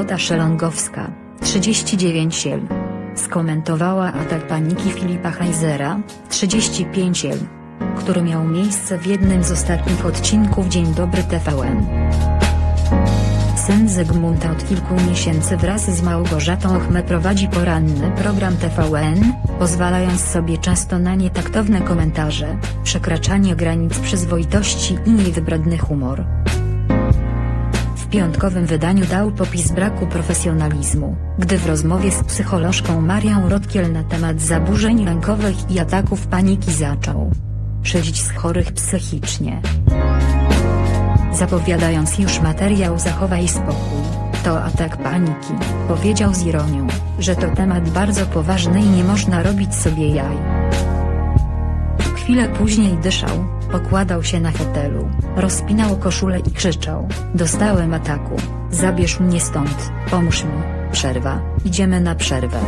Dorota Szelongowska, 39 l. Skomentowała atak paniki Filipa Heizera, 35 l. Który miał miejsce w jednym z ostatnich odcinków Dzień Dobry TVN. Syn Zygmunta od kilku miesięcy wraz z Małgorzatą Ochmę prowadzi poranny program TVN, pozwalając sobie często na nietaktowne komentarze, przekraczanie granic przyzwoitości i niewybredny humor. Piątkowym wydaniu dał popis braku profesjonalizmu, gdy w rozmowie z psycholożką Marią Rotkiel na temat zaburzeń lękowych i ataków paniki zaczął szydzić z chorych psychicznie. Zapowiadając już materiał Zachowaj spokój, to atak paniki, powiedział z ironią, że to temat bardzo poważny i nie można robić sobie jaj. Chwilę później dyszał, pokładał się na fotelu, rozpinał koszulę i krzyczał, dostałem ataku, zabierz mnie stąd, pomóż mi, przerwa, idziemy na przerwę.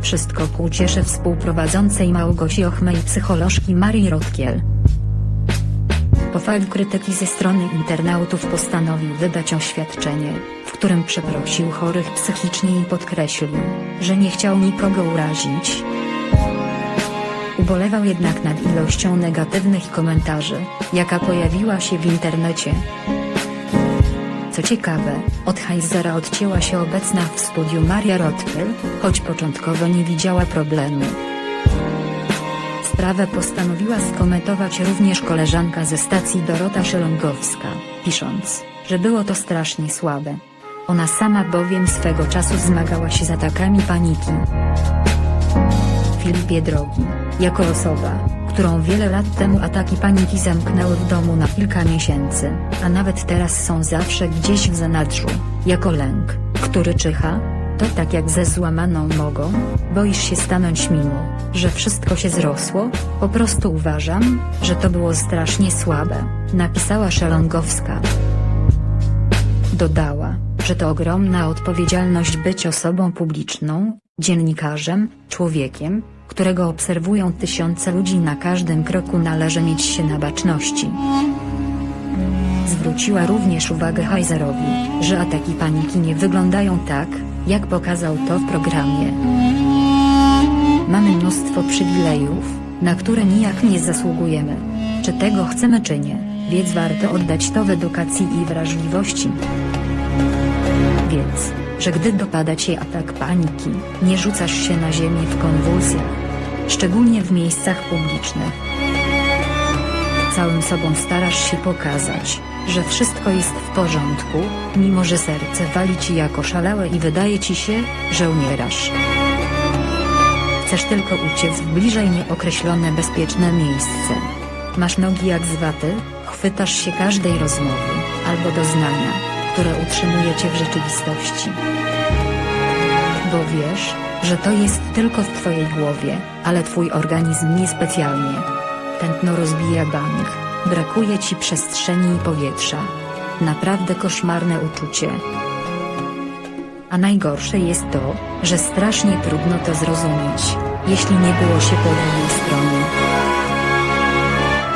Wszystko ku cieszy współprowadzącej Małgosi Ochmej i psycholożki Marii Rotkiel. Po fali krytyki ze strony internautów postanowił wydać oświadczenie, w którym przeprosił chorych psychicznie i podkreślił, że nie chciał nikogo urazić. Ubolewał jednak nad ilością negatywnych komentarzy, jaka pojawiła się w internecie. Co ciekawe, od Heizera odcięła się obecna w studiu Maria Rotkiel, choć początkowo nie widziała problemu. Sprawę postanowiła skomentować również koleżanka ze stacji Dorota Szelongowska, pisząc, że było to strasznie słabe. Ona sama bowiem swego czasu zmagała się z atakami paniki. Filipie drogi, jako osoba, którą wiele lat temu ataki paniki zamknęły w domu na kilka miesięcy, a nawet teraz są zawsze gdzieś w zanadrzu, jako lęk, który czyha, to tak jak ze złamaną nogą, boisz się stanąć mimo, że wszystko się zrosło, po prostu uważam, że to było strasznie słabe, napisała Szelongowska. Dodała, że to ogromna odpowiedzialność być osobą publiczną, dziennikarzem, człowiekiem, którego obserwują tysiące ludzi na każdym kroku należy mieć się na baczności. Zwróciła również uwagę Heizerowi, że ataki paniki nie wyglądają tak, jak pokazał to w programie. Mamy mnóstwo przywilejów, na które nijak nie zasługujemy. Czy tego chcemy czy nie, więc warto oddać to w edukacji i wrażliwości. Więc, że gdy dopada cię atak paniki, nie rzucasz się na ziemię w konwulsjach. Szczególnie w miejscach publicznych. Całym sobą starasz się pokazać, że wszystko jest w porządku, mimo że serce wali ci jako szalałe i wydaje ci się, że umierasz. Chcesz tylko uciec w bliżej nieokreślone bezpieczne miejsce. Masz nogi jak z waty, chwytasz się każdej rozmowy, albo doznania, które utrzymuje cię w rzeczywistości. Bo wiesz, że to jest tylko w twojej głowie, ale twój organizm niespecjalnie. Tętno rozbija bank, brakuje ci przestrzeni i powietrza. Naprawdę koszmarne uczucie. A najgorsze jest to, że strasznie trudno to zrozumieć, jeśli nie było się po drugiej stronie.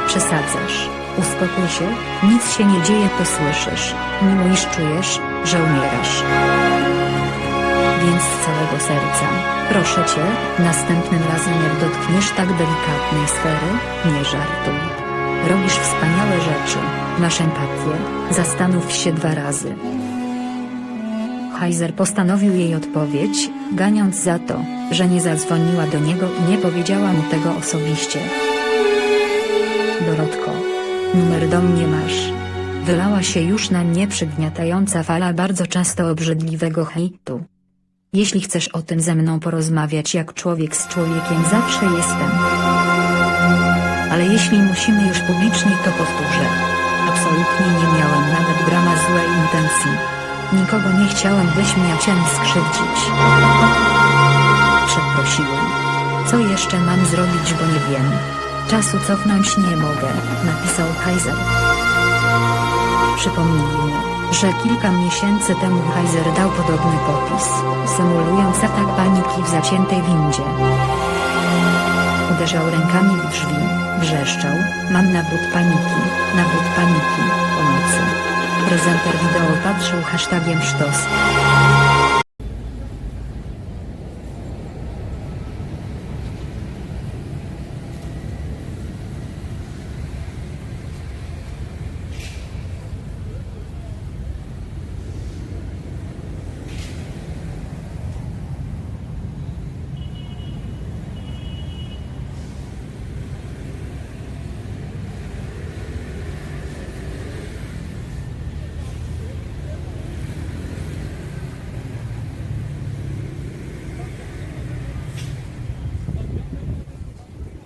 Przesadzasz, uspokój się, nic się nie dzieje to słyszysz, mimo iż czujesz, że umierasz. Więc z całego serca, proszę cię, następnym razem jak dotkniesz tak delikatnej sfery, nie żartuj. Robisz wspaniałe rzeczy, masz empatię, zastanów się dwa razy. Heiser postanowił jej odpowiedź, ganiąc za to, że nie zadzwoniła do niego i nie powiedziała mu tego osobiście. Dorotko. Numer do mnie masz. Wylała się już na mnie przygniatająca fala bardzo często obrzydliwego hejtu. Jeśli chcesz o tym ze mną porozmawiać jak człowiek z człowiekiem zawsze jestem. Ale jeśli musimy już publicznie to powtórzę. Absolutnie nie miałem nawet grama złej intencji. Nikogo nie chciałem wyśmiać ani skrzywdzić. Przeprosiłem. Co jeszcze mam zrobić bo nie wiem. Czasu cofnąć nie mogę, napisał Kaiser. Przypomnijmy, że kilka miesięcy temu Heiser dał podobny popis, symulując atak paniki w zaciętej windzie. Uderzał rękami w drzwi, wrzeszczał, mam nawrót paniki, nawrót paniki, pomocy. Prezenter wideo patrzył hashtagiem sztos.